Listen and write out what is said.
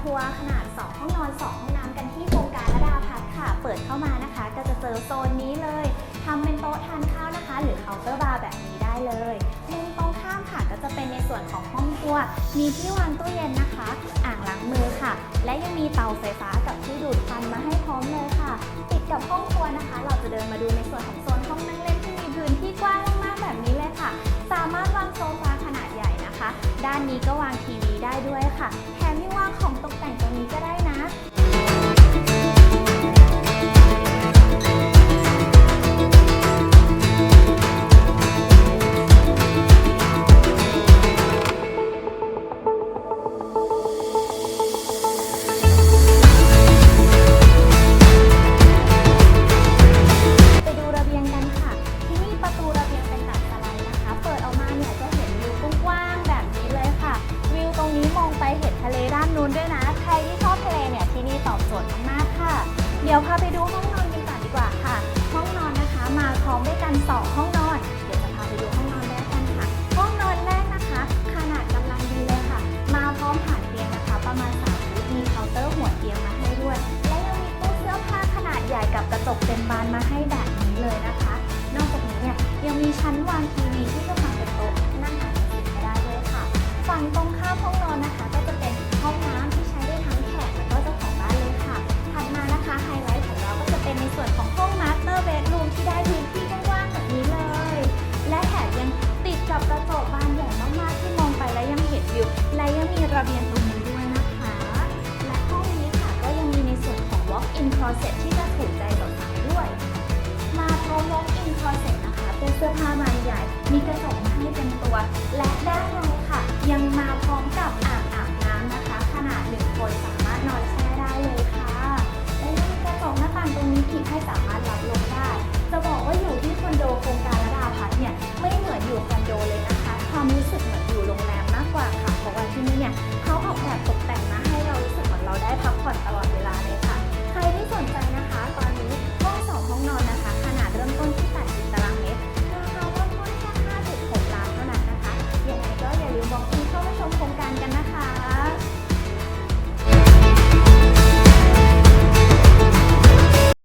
ทัวร์ขนาด 2 ห้องนอน 2 ห้องน้ำกันที่โครงการระดาพัฒน์ค่ะ เปิดเข้ามานะคะ ก็จะเจอโซนนี้เลยทำเป็นโต๊ะทานข้าวนะคะ หรือเคาน์เตอร์บาร์แบบนี้ได้เลยมุมตรงข้ามค่ะก็จะเป็นในส่วนของห้องครัว มีที่วางตู้เย็นนะคะ อ่างล้างมือค่ะ และยังมีเตาไฟฟ้ากับที่ดูดควันมาให้พร้อมเลยค่ะ ติดกับห้องครัวนะคะ เราจะเดินมาดูในส่วนของโซนห้องนั่งเล่นที่มีพื้นที่กว้างมากๆแบบนี้เลยค่ะ สามารถวางโซฟาขนาดใหญ่นะคะ ด้านนี้ก็วางทีวี ได้ด้วยค่ะ แถมยังวางของตกแต่งตรงนี้ก็ได้ ดี๋ยวพาไปดูห้องนอนกันก่อนดีกว่าค่ะ ห้องนอนนะคะมาพร้อมด้วยกันสองห้องนอน เดี๋ยวจะพาไปดูห้องนอนแรกกันค่ะ ห้องนอนแรกนะคะ ขนาดกำลังดีเลยค่ะ มาพร้อมผ่านเตียงนะคะ ประมาณ3ฟุตมีเคาน์เตอร์หัวเตียงมาให้ด้วย และยังมีตู้เสื้อผ้าขนาดใหญ่กับกระจกเต็มบานมาให้แบบ walk-in closet ที่จะถูกใจสาวด้วย มาพร้อม walk-in closet นะคะ เป็นเสื้อผ้าบานใหญ่ มีกระจกมาให้เป็นตัว และ